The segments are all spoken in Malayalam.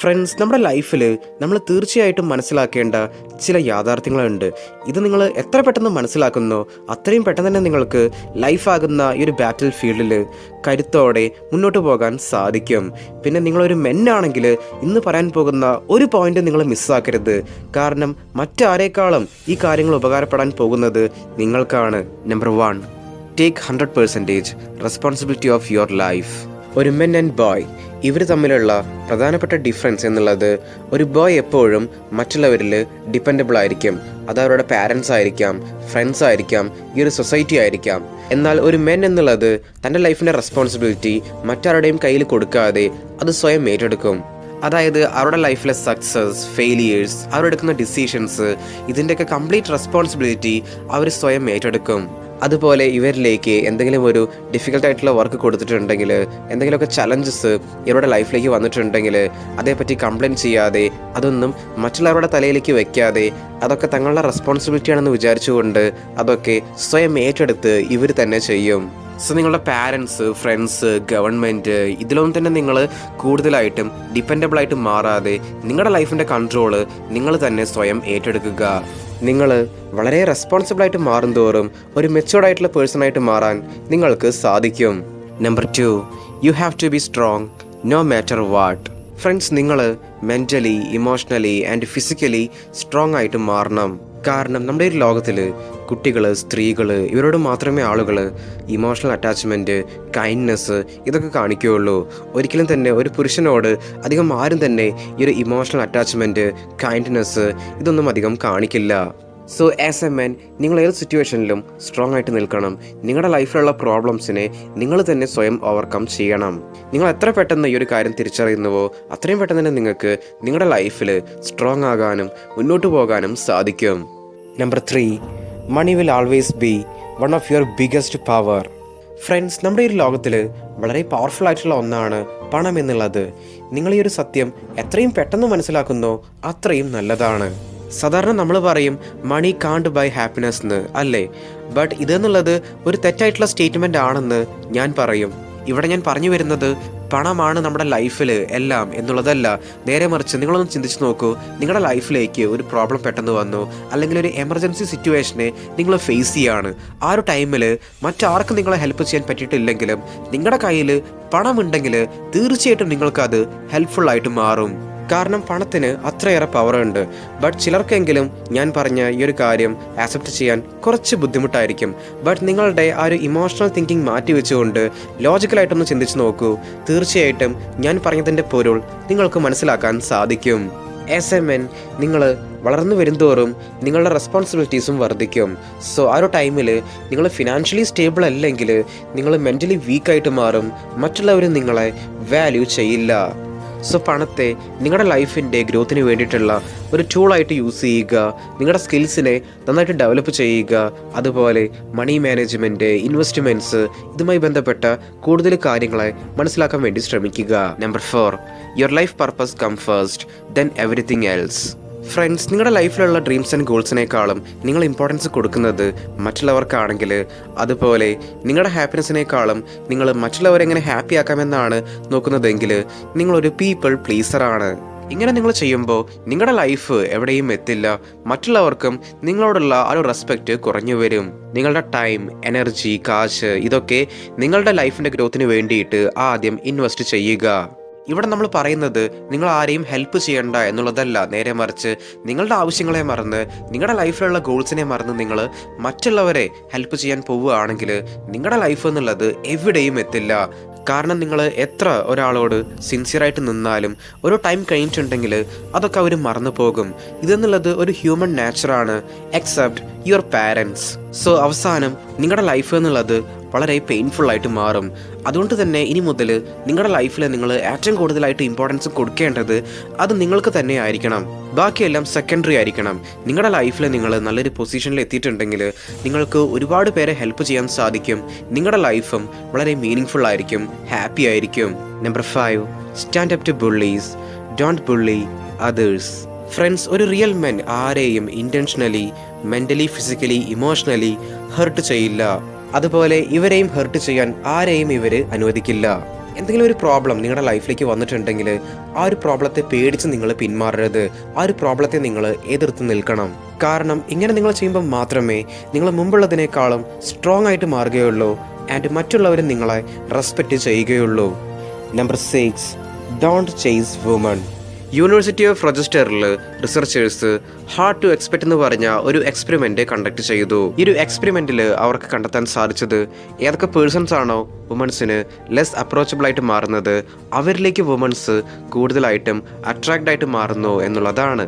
ഫ്രണ്ട്സ് നമ്മുടെ ലൈഫിൽ നമ്മൾ തീർച്ചയായിട്ടും മനസ്സിലാക്കേണ്ട ചില യാഥാർത്ഥ്യങ്ങളുണ്ട്. ഇത് നിങ്ങൾ എത്ര പെട്ടെന്ന് മനസ്സിലാക്കുന്നോ അത്രയും പെട്ടെന്ന് തന്നെ നിങ്ങൾക്ക് ലൈഫാകുന്ന ഈ ഒരു ബാറ്റിൽ ഫീൽഡിൽ കരുത്തോടെ മുന്നോട്ട് പോകാൻ സാധിക്കും. പിന്നെ നിങ്ങളൊരു മെന്നാണെങ്കിൽ ഇന്ന് പറയാൻ പോകുന്ന ഒരു പോയിന്റ് നിങ്ങൾ മിസ്സാക്കരുത് കാരണം മറ്റാരേക്കാളും ഈ കാര്യങ്ങൾ ഉപകാരപ്പെടാൻ പോകുന്നത് നിങ്ങൾക്കാണ്. Number one take hundred percentage responsibility of your life ഒരു മെൻ ആൻഡ് ബോയ് ഇവർ തമ്മിലുള്ള പ്രധാനപ്പെട്ട ഡിഫറൻസ് എന്നുള്ളത് ഒരു ബോയ് എപ്പോഴും മറ്റുള്ളവരിൽ ഡിപ്പെൻഡബിൾ ആയിരിക്കും. അത് അവരുടെ പാരൻസ് ആയിരിക്കാം ഫ്രണ്ട്സ് ആയിരിക്കാം ഈ ഒരു സൊസൈറ്റി ആയിരിക്കാം. എന്നാൽ ഒരു മെൻ എന്നുള്ളത് തന്റെ ലൈഫിന്റെ റെസ്പോൺസിബിലിറ്റി മറ്റാരുടെയും കയ്യിൽ കൊടുക്കാതെ അത് സ്വയം ഏറ്റെടുക്കും. അതായത് അവരുടെ ലൈഫിലെ സക്സസ് ഫെയിലിയേഴ്സ് അവരെടുക്കുന്ന ഡിസിഷൻസ് ഇതിന്റെയൊക്കെ കംപ്ലീറ്റ് റെസ്പോൺസിബിലിറ്റി അവർ സ്വയം ഏറ്റെടുക്കും. അതുപോലെ ഇവരിലേക്ക് എന്തെങ്കിലും ഒരു ഡിഫിക്കൽട്ട് ആയിട്ടുള്ള വർക്ക് കൊടുത്തിട്ടുണ്ടെങ്കിൽ എന്തെങ്കിലുമൊക്കെ ചലഞ്ചസ് ഇവരുടെ ലൈഫിലേക്ക് വന്നിട്ടുണ്ടെങ്കിൽ അതേപ്പറ്റി കംപ്ലയിന്റ് ചെയ്യാതെ അതൊന്നും മറ്റുള്ളവരുടെ തലയിലേക്ക് വെക്കാതെ അതൊക്കെ തങ്ങളുടെ റെസ്പോൺസിബിലിറ്റി ആണെന്ന് വിചാരിച്ചുകൊണ്ട് അതൊക്കെ സ്വയം ഏറ്റെടുത്ത് ഇവർ തന്നെ ചെയ്യും. സോ നിങ്ങളുടെ പാരൻസ് ഫ്രണ്ട്സ് ഗവൺമെന്റ് ഇതിലൊന്നും തന്നെ നിങ്ങൾ കൂടുതലായിട്ടും ഡിപ്പെൻഡബിളായിട്ടും മാറാതെ നിങ്ങളുടെ ലൈഫിന്റെ കൺട്രോൾ നിങ്ങൾ തന്നെ സ്വയം ഏറ്റെടുക്കുക. നിങ്ങൾ വളരെ റെസ്പോൺസിബിളായിട്ട് മാറും തോറും ഒരു മെച്ചുവർഡായിട്ടുള്ള പേഴ്സൺ ആയിട്ട് മാറാൻ നിങ്ങൾക്ക് സാധിക്കും. Number two you have to be strong no matter what friends നിങ്ങൾ mentally emotionally and physically strong ആയിട്ട് മാറണം. കാരണം നമ്മുടെ ഈ ലോകത്തിൽ കുട്ടികൾ സ്ത്രീകൾ ഇവരോട് മാത്രമേ ആളുകൾ ഇമോഷണൽ അറ്റാച്ച്മെന്റ് കൈൻഡ്നെസ് ഇതൊക്കെ കാണിക്കുകയുള്ളൂ. ഒരിക്കലും തന്നെ ഒരു പുരുഷനോട് അധികം ആരും തന്നെ ഈ ഒരു ഇമോഷണൽ അറ്റാച്ച്മെന്റ് കൈൻഡ്നെസ് ഇതൊന്നും അധികം കാണിക്കില്ല. സോ ആസ് എ മെൻ നിങ്ങൾ ഏത് സിറ്റുവേഷനിലും സ്ട്രോങ് ആയിട്ട് നിൽക്കണം. നിങ്ങളുടെ ലൈഫിലുള്ള പ്രോബ്ലംസിനെ നിങ്ങൾ തന്നെ സ്വയം ഓവർകം ചെയ്യണം. നിങ്ങൾ എത്ര പെട്ടെന്ന് ഈ ഒരു കാര്യം തിരിച്ചറിയുന്നുവോ അത്രയും പെട്ടെന്ന് തന്നെ നിങ്ങൾക്ക് നിങ്ങളുടെ ലൈഫിൽ സ്ട്രോങ് ആകാനും മുന്നോട്ട് പോകാനും സാധിക്കും. Number three money will always be one of your biggest power friends നമ്മുടെ ഈ ലോകത്തിൽ വളരെ പവർഫുൾ ആയിട്ടുള്ള ഒന്നാണ് പണം എന്നുള്ളത്. നിങ്ങൾ ഈ ഒരു സത്യം എത്രയും പെട്ടെന്ന് മനസ്സിലാക്കുന്നോ അത്രയും നല്ലതാണ്. സാധാരണ നമ്മൾ പറയും മണി കാണ്ട് ബൈ ഹാപ്പിനെസ് എന്ന് അല്ലേ? ബട്ട് ഇതെന്നുള്ളത് ഒരു തെറ്റായിട്ടുള്ള സ്റ്റേറ്റ്മെന്റ് ആണെന്ന് ഞാൻ പറയും. ഇവിടെ ഞാൻ പറഞ്ഞു വരുന്നത് പണമാണ് നമ്മുടെ ലൈഫിൽ എല്ലാം എന്നുള്ളതല്ല. നേരെ മറിച്ച് നിങ്ങളൊന്ന് ചിന്തിച്ച് നോക്കൂ. നിങ്ങളുടെ ലൈഫിലേക്ക് ഒരു പ്രോബ്ലം പെട്ടെന്ന് വന്നു. അല്ലെങ്കിൽ ഒരു എമർജൻസി സിറ്റുവേഷനെ നിങ്ങൾ ഫേസ് ചെയ്യാണ്. ആ ഒരു ടൈമിൽ മറ്റാർക്കും നിങ്ങളെ ഹെൽപ്പ് ചെയ്യാൻ പറ്റിയിട്ടില്ലെങ്കിലും നിങ്ങളുടെ കയ്യിൽ പണമുണ്ടെങ്കിൽ തീർച്ചയായിട്ടും നിങ്ങൾക്കത് ഹെൽപ്ഫുൾ ആയിട്ട് മാറും. കാരണം പണത്തിന് അത്രയേറെ പവറുണ്ട് ബട്ട് ചിലർക്കെങ്കിലും ഞാൻ പറഞ്ഞ ഈ ഒരു കാര്യം ആക്സെപ്റ്റ് ചെയ്യാൻ കുറച്ച് ബുദ്ധിമുട്ടായിരിക്കും. ബട്ട് നിങ്ങളുടെ ആ ഒരു ഇമോഷണൽ തിങ്കിങ് മാറ്റി വെച്ചുകൊണ്ട് ലോജിക്കലായിട്ടൊന്ന് ചിന്തിച്ചു നോക്കൂ. തീർച്ചയായിട്ടും ഞാൻ പറഞ്ഞതിന്റെ പൊരുൾ നിങ്ങൾക്ക് മനസ്സിലാക്കാൻ സാധിക്കും. എസ് എം എൻ നിങ്ങൾ വളർന്നു വരുന്തോറും നിങ്ങളുടെ റെസ്പോൺസിബിലിറ്റീസും വർദ്ധിക്കും. സോ ആ ഒരു ടൈമിൽ നിങ്ങൾ ഫിനാൻഷ്യലി സ്റ്റേബിൾ അല്ലെങ്കിൽ നിങ്ങൾ മെന്റലി വീക്കായിട്ട് മാറും. മറ്റുള്ളവർ നിങ്ങളെ വാല്യൂ ചെയ്യില്ല. സോ പണത്തെ നിങ്ങളുടെ ലൈഫിന്റെ ഗ്രോത്തിന് വേണ്ടിയിട്ടുള്ള ഒരു ടൂളായിട്ട് യൂസ് ചെയ്യുക നിങ്ങളുടെ സ്കിൽസിനെ നന്നായിട്ട് ഡെവലപ്പ് ചെയ്യുക അതുപോലെ മണി മാനേജ്മെന്റ് ഇൻവെസ്റ്റ്മെന്റ്സ് ഇതുമായി ബന്ധപ്പെട്ട കൂടുതൽ കാര്യങ്ങളെ മനസ്സിലാക്കാൻ വേണ്ടി ശ്രമിക്കുക. Number four your life purpose come first then everything else friends നിങ്ങളുടെ ലൈഫിലുള്ള ഡ്രീംസ് ആൻഡ് ഗോൾസിനേക്കാളും നിങ്ങൾ ഇമ്പോർട്ടൻസ് കൊടുക്കുന്നത് മറ്റുള്ളവർക്കാണെങ്കിൽ. അതുപോലെ നിങ്ങളുടെ ഹാപ്പിനെസ്സിനേക്കാളും നിങ്ങൾ മറ്റുള്ളവരെ എങ്ങനെ ഹാപ്പി ആക്കാമെന്നാണ് നോക്കുന്നതെങ്കിൽ നിങ്ങളൊരു പീപ്പിൾ പ്ലീസറാണ് ഇങ്ങനെ നിങ്ങൾ ചെയ്യുമ്പോൾ നിങ്ങളുടെ ലൈഫ് എവിടെയും എത്തില്ല. മറ്റുള്ളവർക്കും നിങ്ങളോടുള്ള ആ ഒരു റെസ്പെക്റ്റ് കുറഞ്ഞു വരും. നിങ്ങളുടെ ടൈം എനർജി കാശ് ഇതൊക്കെ നിങ്ങളുടെ ലൈഫിന്റെ ഗ്രോത്തിന് വേണ്ടിയിട്ട് ആദ്യം ഇൻവെസ്റ്റ് ചെയ്യുക. ഇവിടെ നമ്മൾ പറയുന്നത് നിങ്ങൾ ആരെയും ഹെൽപ്പ് ചെയ്യണ്ട എന്നുള്ളതല്ല. നേരെ മറിച്ച് നിങ്ങളുടെ ആവശ്യങ്ങളെ മറന്ന് നിങ്ങളുടെ ലൈഫിലുള്ള ഗോൾസിനെ മറന്ന് നിങ്ങൾ മറ്റുള്ളവരെ ഹെൽപ്പ് ചെയ്യാൻ പോവുകയാണെങ്കിൽ നിങ്ങളുടെ ലൈഫ് എന്നുള്ളത് എവിടെയും എത്തില്ല. കാരണം നിങ്ങൾ എത്ര ഒരാളോട് സിൻസിയറായിട്ട് നിന്നാലും ഒരു ടൈം കഴിഞ്ഞിട്ടുണ്ടെങ്കിൽ അതൊക്കെ അവർ മറന്നു പോകും. ഇതെന്നുള്ളത് ഒരു ഹ്യൂമൻ നാച്ചറാണ് എക്സെപ്റ്റ് യുവർ പാരൻസ് സോ അവസാനം നിങ്ങളുടെ ലൈഫ് എന്നുള്ളത് വളരെ പെയിൻഫുൾ ആയിട്ട് മാറും. അതുകൊണ്ട് തന്നെ ഇനി മുതൽ നിങ്ങളുടെ ലൈഫിൽ നിങ്ങൾ ഏറ്റവും കൂടുതലായിട്ട് ഇമ്പോർട്ടൻസ് കൊടുക്കേണ്ടത് അത് നിങ്ങൾക്ക് തന്നെ ആയിരിക്കണം. ബാക്കിയെല്ലാം സെക്കൻഡറി ആയിരിക്കണം. നിങ്ങളുടെ ലൈഫിൽ നിങ്ങൾ നല്ലൊരു പൊസിഷനിൽ എത്തിയിട്ടുണ്ടെങ്കിൽ നിങ്ങൾക്ക് ഒരുപാട് പേരെ ഹെൽപ്പ് ചെയ്യാൻ സാധിക്കും. നിങ്ങളുടെ ലൈഫും വളരെ മീനിങ് ആയിരിക്കും. ഹാപ്പി ആയിരിക്കും. Number five stand up to bullies don't bully others friends ഒരു റിയൽ മെൻ ആരെയും intentionally mentally physically emotionally hurt ചെയ്യില്ല. അതുപോലെ ഇവരെയും ഹെർട്ട് ചെയ്യാൻ ആരെയും ഇവർ അനുവദിക്കില്ല. എന്തെങ്കിലും ഒരു പ്രോബ്ലം നിങ്ങളുടെ ലൈഫിലേക്ക് വന്നിട്ടുണ്ടെങ്കിൽ ആ ഒരു പ്രോബ്ലത്തെ പേടിച്ച് നിങ്ങൾ പിന്മാറരുത്. ആ ഒരു പ്രോബ്ലത്തെ നിങ്ങൾ എതിർത്ത് നിൽക്കണം. കാരണം ഇങ്ങനെ നിങ്ങൾ ചെയ്യുമ്പോൾ മാത്രമേ നിങ്ങൾ മുമ്പുള്ളതിനേക്കാളും സ്ട്രോങ് ആയിട്ട് മാറുകയുള്ളൂ ആൻഡ് മറ്റുള്ളവരും നിങ്ങളെ റെസ്പെക്റ്റ് ചെയ്യുകയുള്ളൂ. Number six don't chase woman university of റജിസ്റ്ററിൽ researchers hard to expect എന്ന് പറഞ്ഞ ഒരു എക്സ്പെരിമെന്റ് കണ്ടക്ട് ചെയ്തു. ഈ ഒരു എക്സ്പെരിമെന്റിൽ അവർക്ക് കണ്ടെത്താൻ സാധിച്ചത് ഏതൊക്കെ പേഴ്സൺസ് ആണോ വുമൻസിന് ലെസ് അപ്രോച്ചബിൾ ആയിട്ട് മാറുന്നത് അവരിലേക്ക് വുമൻസ് കൂടുതലായിട്ടും അട്രാക്റ്റ് ആയിട്ട് മാറുന്നു എന്നുള്ളതാണ്.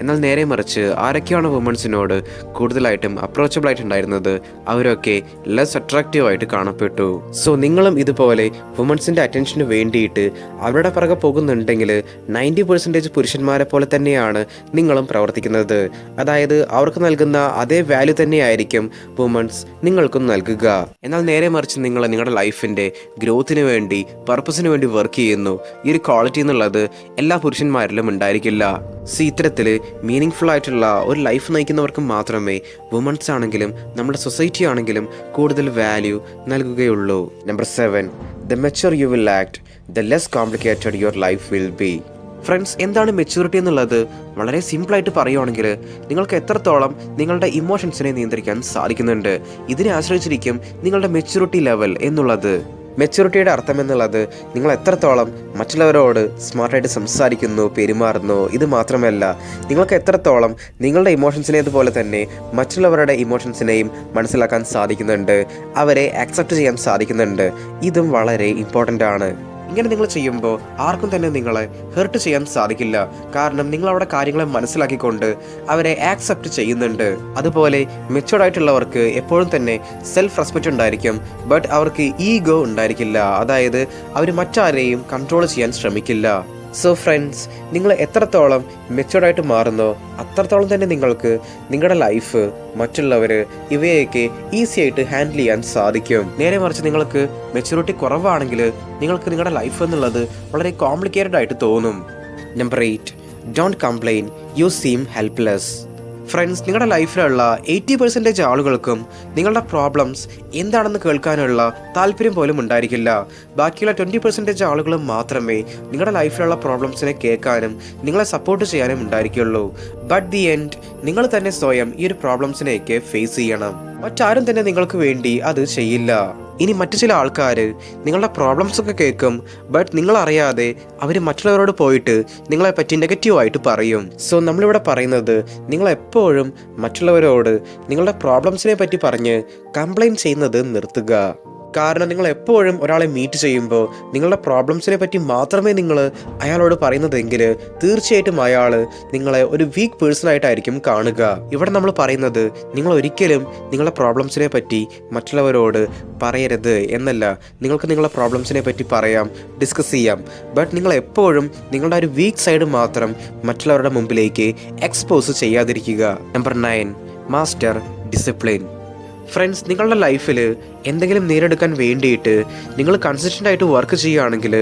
എന്നാൽ നേരെ മറിച്ച് ആരൊക്കെയാണ് വുമൺസിനോട് കൂടുതലായിട്ടും അപ്രോച്ചബിൾ ആയിട്ടുണ്ടായിരുന്നത്? അവരൊക്കെ ലെസ് അട്രാക്റ്റീവ് ആയിട്ട് കാണപ്പെട്ടു. സോ നിങ്ങളും ഇതുപോലെ വുമൺസിന്റെ അറ്റൻഷന് വേണ്ടിയിട്ട് അവരുടെ പുറകെ പോകുന്നുണ്ടെങ്കിൽ നയന്റി പെർസെന്റേജ് പുരുഷന്മാരെ പോലെ തന്നെയാണ് നിങ്ങളും പ്രവർത്തിക്കുന്നത്. അതായത് അവർക്ക് നൽകുന്ന അതേ വാല്യൂ തന്നെയായിരിക്കും വുമൺസ് നിങ്ങൾക്കും നൽകുക. എന്നാൽ നേരെ മറിച്ച് നിങ്ങൾ നിങ്ങളുടെ ലൈഫിന്റെ ഗ്രോത്തിന് വേണ്ടി പർപ്പസിന് വേണ്ടി വർക്ക് ചെയ്യുന്നു. ഈ ഒരു ക്വാളിറ്റി എന്നുള്ളത് എല്ലാ പുരുഷന്മാരിലും ഉണ്ടായിരിക്കില്ല. സി ഇത്തരത്തിൽ മീനിങ് ഫുൾ ആയിട്ടുള്ള ഒരു ലൈഫ് നയിക്കുന്നവർക്ക് മാത്രമേ വുമൻസ് ആണെങ്കിലും നമ്മുടെ സൊസൈറ്റി ആണെങ്കിലും കൂടുതൽ value നൽകുകയുള്ളൂ. Number seven the mature you will act the less complicated your life will be friends എന്താണ് മെച്യൂരിറ്റി എന്നുള്ളത്? വളരെ സിമ്പിളായിട്ട് പറയുവാണെങ്കിൽ നിങ്ങൾക്ക് എത്രത്തോളം നിങ്ങളുടെ ഇമോഷൻസിനെ നിയന്ത്രിക്കാൻ സാധിക്കുന്നുണ്ട്? ഇതിനെ ആശ്രയിച്ചിരിക്കും നിങ്ങളുടെ മെച്യൂരിറ്റി ലെവൽ എന്നുള്ളത്. മെച്യൂരിറ്റിയുടെ അർത്ഥം എന്നുള്ളത് നിങ്ങൾ എത്രത്തോളം മറ്റുള്ളവരോട് സ്മാർട്ടായിട്ട് സംസാരിക്കുന്നു പെരുമാറുന്നു ഇത് മാത്രമല്ല നിങ്ങൾക്ക് എത്രത്തോളം നിങ്ങളുടെ ഇമോഷൻസിനേതുപോലെ തന്നെ മറ്റുള്ളവരുടെ ഇമോഷൻസിനെയും മനസ്സിലാക്കാൻ സാധിക്കുന്നുണ്ട് അവരെ അക്സെപ്റ്റ് ചെയ്യാൻ സാധിക്കുന്നുണ്ട് ഇതും വളരെ ഇമ്പോർട്ടന്റ് ആണ്. ഇങ്ങനെ നിങ്ങൾ ചെയ്യുമ്പോൾ ആർക്കും തന്നെ നിങ്ങളെ ഹെർട്ട് ചെയ്യാൻ സാധിക്കില്ല. കാരണം നിങ്ങൾ അവിടെ കാര്യങ്ങളെ മനസ്സിലാക്കിക്കൊണ്ട് അവരെ ആക്സെപ്റ്റ് ചെയ്യുന്നുണ്ട്. അതുപോലെ മെച്ചുവർഡ് ആയിട്ടുള്ളവർക്ക് എപ്പോഴും തന്നെ സെൽഫ് റെസ്പെക്റ്റ് ഉണ്ടായിരിക്കും. ബട്ട് അവർക്ക് ഈഗോ ഉണ്ടായിരിക്കില്ല. അതായത് അവർ മറ്റാരെയും കൺട്രോൾ ചെയ്യാൻ ശ്രമിക്കില്ല. സോ ഫ്രണ്ട്സ് നിങ്ങൾ എത്രത്തോളം മെച്ചുവർഡായിട്ട് മാറുന്നോ അത്രത്തോളം തന്നെ നിങ്ങൾക്ക് നിങ്ങളുടെ ലൈഫ് മറ്റുള്ളവർ ഇവയൊക്കെ ഈസി ആയിട്ട് ഹാൻഡിൽ ചെയ്യാൻ സാധിക്കും. നേരെ മറിച്ച് നിങ്ങൾക്ക് മെച്യൂരിറ്റി കുറവാണെങ്കിൽ നിങ്ങൾക്ക് നിങ്ങളുടെ ലൈഫ് എന്നുള്ളത് വളരെ കോംപ്ലിക്കേറ്റഡ് ആയിട്ട് തോന്നും. Number eight don't complain you seem helpless friends നിങ്ങളുടെ ലൈഫിലുള്ള എയ്റ്റി പെർസെന്റേജ് ആളുകൾക്കും നിങ്ങളുടെ പ്രോബ്ലംസ് എന്താണെന്ന് കേൾക്കാനുള്ള താല്പര്യം പോലും ഉണ്ടായിരിക്കില്ല. ബാക്കിയുള്ള ട്വന്റി പെർസെന്റേജ് ആളുകളും മാത്രമേ നിങ്ങളുടെ ലൈഫിലുള്ള പ്രോബ്ലംസിനെ കേൾക്കാനും നിങ്ങളെ സപ്പോർട്ട് ചെയ്യാനും ഉണ്ടായിരിക്കുള്ളൂ. ബട്ട് ദി എൻഡ് നിങ്ങൾ തന്നെ സ്വയം ഈ ഒരു പ്രോബ്ലംസിനെയൊക്കെ ഫേസ് ചെയ്യണം. മറ്റാരും തന്നെ നിങ്ങൾക്ക് വേണ്ടി അത് ചെയ്യില്ല. ഇനി മറ്റു ചില ആൾക്കാർ നിങ്ങളുടെ പ്രോബ്ലംസൊക്കെ കേൾക്കും ബട്ട് നിങ്ങളറിയാതെ അവർ മറ്റുള്ളവരോട് പോയിട്ട് നിങ്ങളെ പറ്റി നെഗറ്റീവായിട്ട് പറയും. സോ നമ്മളിവിടെ പറയുന്നത് നിങ്ങൾ എപ്പോഴും മറ്റുള്ളവരോട് നിങ്ങളുടെ പ്രോബ്ലംസിനെ പറ്റി പറഞ്ഞ് കംപ്ലൈന്റ് ചെയ്യുന്നത് നിർത്തുക. കാരണം നിങ്ങൾ എപ്പോഴും ഒരാളെ മീറ്റ് ചെയ്യുമ്പോൾ നിങ്ങളുടെ പ്രോബ്ലംസിനെ പറ്റി മാത്രമേ നിങ്ങൾ അയാളോട് പറയുന്നതെങ്കിൽ തീർച്ചയായിട്ടും അയാൾ നിങ്ങളെ ഒരു വീക്ക് പേഴ്സൺ ആയിട്ടായിരിക്കും കാണുക. ഇവിടെ നമ്മൾ പറയുന്നത് നിങ്ങൾ ഒരിക്കലും നിങ്ങളുടെ പ്രോബ്ലംസിനെ പറ്റി മറ്റുള്ളവരോട് പറയരുത് എന്നല്ല. നിങ്ങൾക്ക് നിങ്ങളുടെ പ്രോബ്ലംസിനെ പറ്റി പറയാം ഡിസ്കസ് ചെയ്യാം. ബട്ട് നിങ്ങൾ എപ്പോഴും നിങ്ങളുടെ ഒരു വീക്ക് സൈഡ് മാത്രം മറ്റുള്ളവരുടെ മുമ്പിലേക്ക് എക്സ്പോസ് ചെയ്യാതിരിക്കുക. Number nine master discipline friends നിങ്ങളുടെ ലൈഫിൽ എന്തെങ്കിലും നേരെടുക്കാൻ വേണ്ടിയിട്ട് നിങ്ങൾ കൺസിസ്റ്റന്റ് ആയിട്ട് വർക്ക് ചെയ്യുകയാണെങ്കിൽ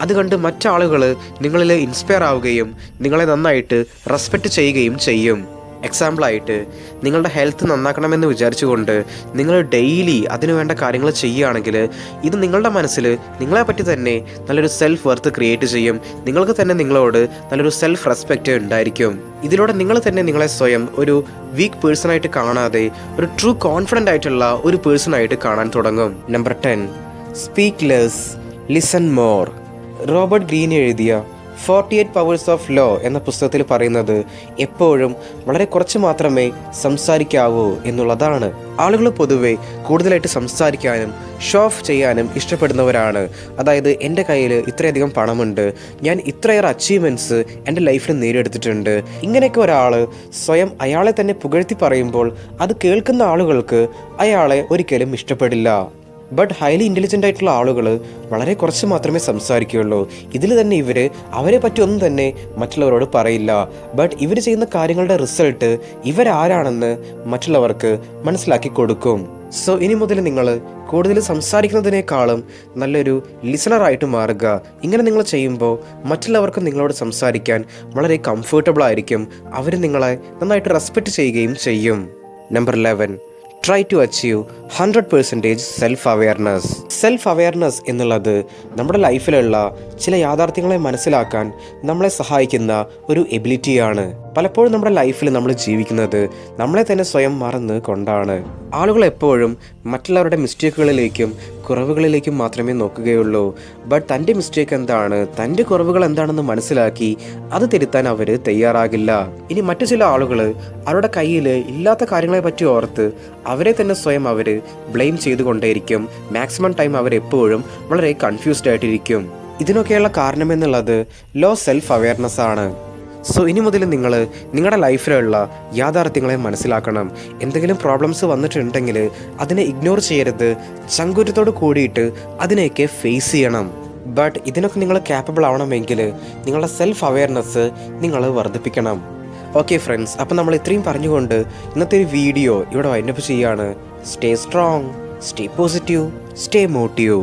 അത് കണ്ട് മറ്റാളുകൾ നിങ്ങളിൽ ഇൻസ്പയർ ആവുകയും നിങ്ങളെ നന്നായിട്ട് റെസ്പെക്റ്റ് ചെയ്യുകയും ചെയ്യും. എക്സാമ്പിളായിട്ട് നിങ്ങളുടെ ഹെൽത്ത് നന്നാക്കണമെന്ന് വിചാരിച്ചുകൊണ്ട് നിങ്ങൾ ഡെയിലി അതിനു വേണ്ട കാര്യങ്ങൾ ചെയ്യുകയാണെങ്കിൽ ഇത് നിങ്ങളുടെ മനസ്സിൽ നിങ്ങളെ പറ്റി തന്നെ നല്ലൊരു സെൽഫ് വർത്ത് ക്രിയേറ്റ് ചെയ്യും. നിങ്ങൾക്ക് തന്നെ നിങ്ങളോട് നല്ലൊരു സെൽഫ് റെസ്പെക്റ്റ് ഉണ്ടായിരിക്കും. ഇതിലൂടെ നിങ്ങൾ തന്നെ നിങ്ങളെ സ്വയം ഒരു വീക്ക് പേഴ്സണായിട്ട് കാണാതെ ഒരു ട്രൂ കോൺഫിഡന്റ് ആയിട്ടുള്ള ഒരു പേഴ്സണായിട്ട് കാണാൻ തുടങ്ങും. Number ten speak less listen more Robert Greene എഴുതിയ forty eight powers of law എന്ന പുസ്തകത്തിൽ പറയുന്നത് എപ്പോഴും വളരെ കുറച്ച് മാത്രമേ സംസാരിക്കാവൂ എന്നുള്ളതാണ്. ആളുകൾ പൊതുവെ കൂടുതലായിട്ട് സംസാരിക്കാനും ഷോ ഓഫ് ചെയ്യാനും ഇഷ്ടപ്പെടുന്നവരാണ്. അതായത് എന്റെ കയ്യിൽ ഇത്രയധികം പണമുണ്ട് ഞാൻ ഇത്രയേറെ അച്ചീവ്മെന്റ്സ് എന്റെ ലൈഫിൽ നേടിയെടുത്തിട്ടുണ്ട്. ഇങ്ങനെയൊക്കെ ഒരാൾ സ്വയം അയാളെ തന്നെ പുകഴ്ത്തി പറയുമ്പോൾ അത് കേൾക്കുന്ന ആളുകൾക്ക് അയാളെ ഒരിക്കലും ഇഷ്ടപ്പെടില്ല. ബട്ട് ഹൈലി ഇന്റലിജന്റ് ആയിട്ടുള്ള ആളുകൾ വളരെ കുറച്ച് മാത്രമേ സംസാരിക്കുകയുള്ളൂ. ഇതിൽ തന്നെ ഇവർ അവരെ പറ്റിയൊന്നും തന്നെ മറ്റുള്ളവരോട് പറയില്ല. ബട്ട് ഇവർ ചെയ്യുന്ന കാര്യങ്ങളുടെ റിസൾട്ട് ഇവരാരാണെന്ന് മറ്റുള്ളവർക്ക് മനസ്സിലാക്കി കൊടുക്കും. സോ ഇനി മുതൽ നിങ്ങൾ കൂടുതൽ സംസാരിക്കുന്നതിനേക്കാളും നല്ലൊരു ലിസണറായിട്ട് മാറുക. ഇങ്ങനെ നിങ്ങൾ ചെയ്യുമ്പോൾ മറ്റുള്ളവർക്ക് നിങ്ങളോട് സംസാരിക്കാൻ വളരെ കംഫർട്ടബിൾ ആയിരിക്കും. അവർ നിങ്ങളെ നന്നായിട്ട് റെസ്പെക്റ്റ് ചെയ്യുകയും ചെയ്യും. Number eleven try to achieve hundred percentage self awareness self awareness എന്നുള്ളത് നമ്മുടെ ലൈഫിലുള്ള ചില യാഥാർത്ഥ്യങ്ങളെ മനസ്സിലാക്കാൻ നമ്മളെ സഹായിക്കുന്ന ഒരു എബിലിറ്റിയാണ് പലപ്പോഴും നമ്മുടെ ലൈഫിൽ നമ്മൾ ജീവിക്കുന്നത് നമ്മളെ തന്നെ സ്വയം മറന്ന് കൊണ്ടാണ്. ആളുകൾ എപ്പോഴും മറ്റുള്ളവരുടെ മിസ്റ്റേക്കുകളിലേക്കും കുറവുകളിലേക്കും മാത്രമേ നോക്കുകയുള്ളൂ. ബട്ട് തന്റെ മിസ്റ്റേക്ക് എന്താണ്? തന്റെ കുറവുകൾ എന്താണെന്ന് മനസ്സിലാക്കി അത് തിരുത്താൻ അവർ തയ്യാറാകില്ല. ഇനി മറ്റു ചില ആളുകൾ അവരുടെ കയ്യിൽ ഇല്ലാത്ത കാര്യങ്ങളെ പറ്റി ഓർത്ത് അവരെ തന്നെ സ്വയം അവർ ബ്ലെയിം ചെയ്തുകൊണ്ടേയിരിക്കും. മാക്സിമം ടൈം അവരെപ്പോഴും വളരെ കൺഫ്യൂസ്ഡ് ആയിട്ടിരിക്കും. ഇതിനൊക്കെയുള്ള കാരണമെന്നുള്ളത് ലോ സെൽഫ് അവയർനെസ് ആണ്. സോ ഇനി മുതൽ നിങ്ങൾ നിങ്ങളുടെ ലൈഫിലുള്ള യാഥാർത്ഥ്യങ്ങളെ മനസ്സിലാക്കണം. എന്തെങ്കിലും പ്രോബ്ലംസ് വന്നിട്ടുണ്ടെങ്കിൽ അതിനെ ഇഗ്നോർ ചെയ്യരുത്. ചങ്കുറ്റത്തോട് കൂടിയിട്ട് അതിനെയൊക്കെ ഫേസ് ചെയ്യണം. ബട്ട് ഇതിനൊക്കെ നിങ്ങൾ ക്യാപ്പബിൾ ആവണമെങ്കിൽ നിങ്ങളുടെ സെൽഫ് അവെയർനെസ് നിങ്ങൾ വർദ്ധിപ്പിക്കണം. ഓക്കെ ഫ്രണ്ട്സ് അപ്പം നമ്മൾ ഇത്രയും പറഞ്ഞുകൊണ്ട് ഇന്നത്തെ ഒരു വീഡിയോ ഇവിടെ വൈൻഡപ്പ് ചെയ്യാണ് stay strong stay positive stay motive